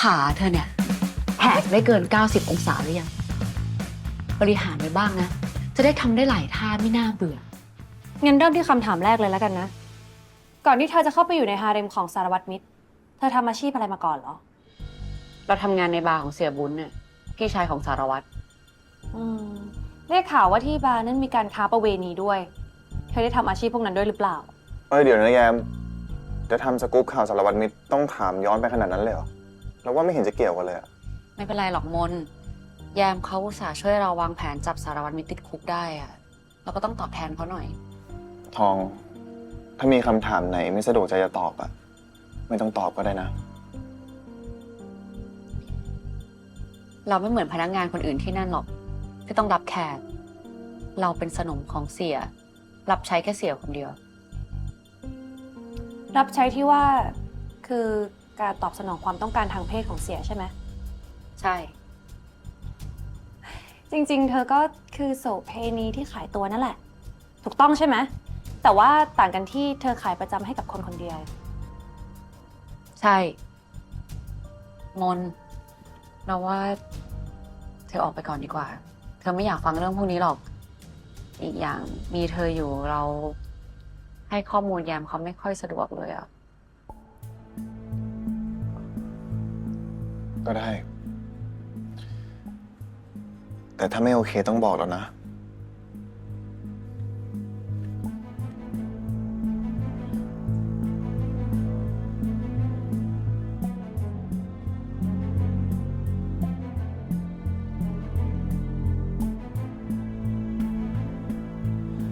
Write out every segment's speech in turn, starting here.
ขาเธอเนี่ยแหกได้เกิน 90 องศาหรือยัง บริหารไปบ้างนะ จะได้ทำได้หลายท่าไม่น่าเบื่อ งั้นเริ่มที่คำถามแรกเลยแล้วกันนะ ก่อนที่เธอจะเข้าไปอยู่ในฮาเร็มของสารวัตรมิตร เธอทำอาชีพอะไรมาก่อนเหรอ เราทำงานในบาร์ของเสียบุญเนี่ยพี่ชายของสารวัตร อืม ได้ข่าวว่าที่บาร์นั้นมีการค้าประเวณีด้วย เธอได้ทำอาชีพพวกนั้นด้วยหรือเปล่า เอ้ยเดี๋ยวนะแยม จะทำสกู๊ปข่าวสารวัตรมิตรต้องถามย้อนไปขนาดนั้นเลยเหรอ เราว่าไม่เห็นจะเกี่ยวกันเลยอะไม่เป็นไรหรอกมน แยมเขาอุตส่าห์ช่วยเราวางแผนจับสารวัตรมิตรติดคุกได้อะเราก็ต้องตอบแทนเขาหน่อย ทอง ถ้ามีคำถามไหนไม่สะดวกใจจะตอบอะไม่ต้องตอบก็ได้นะ เราไม่เหมือนพนักงานคนอื่นที่นั่นหรอก ที่ต้องรับแขก เราเป็นสนมของเสีย รับใช้แค่เสียคนเดียว รับใช้ที่ว่าคือ การตอบสนองความต้องการทางเพศของเสียใช่ไหม ใช่ จริงๆ เธอก็คือโสเพณีที่ขายตัวนั่นแหละ ถูกต้องใช่ไหม แต่ว่าต่างกันที่เธอขายประจำให้กับคนคนเดียว ใช่ มนเราว่า เธอออกไปก่อนดีกว่า เธอไม่อยากฟังเรื่องพวกนี้หรอก อีกอย่างมีเธออยู่เราให้ข้อมูลแยมเขาไม่ค่อยสะดวกเลยอะ ก็ได้ แต่ถ้าไม่โอเคต้องบอกแล้วนะ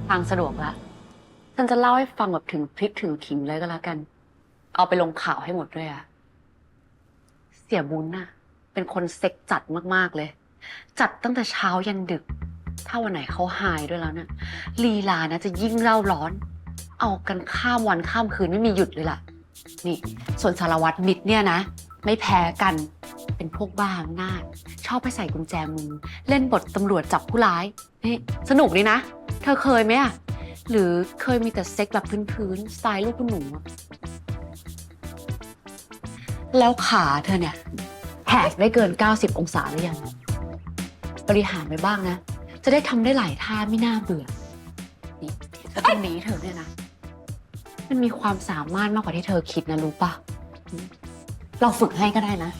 ฟังสะดวกละ ฉันจะเล่าให้ฟังแบบถึงพริกถึงขิงเลยก็แล้วกัน เอาไปลงข่าวให้หมดด้วยอะ เสียบุญน่ะ เป็นคนเซ็กจัดมากๆเลย จัดตั้งแต่เช้ายันดึก ถ้าวันไหนเขาหายด้วยแล้วเนี่ยลีลานะจะยิ่งเล่าร้อน เอากันข้ามวันข้ามคืนไม่มีหยุดเลยล่ะ นี่ ส่วนสารวัตรมิตรเนี่ยนะ ไม่แพ้กันเป็นพวกบ้าอำนาจชอบไปใส่กุญแจมือ เล่นบทตำรวจจับผู้ร้ายนี่สนุกดีนะ เธอเคยไหมอะหรือเคยมีแต่เซ็กแบบพื้นๆสไตล์ลูกคุณหนูอะ แล้วขาเธอเนี่ยแหกได้เกิน 90 องศาหรือยัง บริหารไปบ้างนะ จะได้ทำได้หลายท่าไม่น่าเบื่อ นี่แล้วตรงนี้เธอเนี่ยนะ มันมีความสามารถมากกว่าที่เธอคิดนะรู้ปะ เราฝึกให้ก็ได้นะ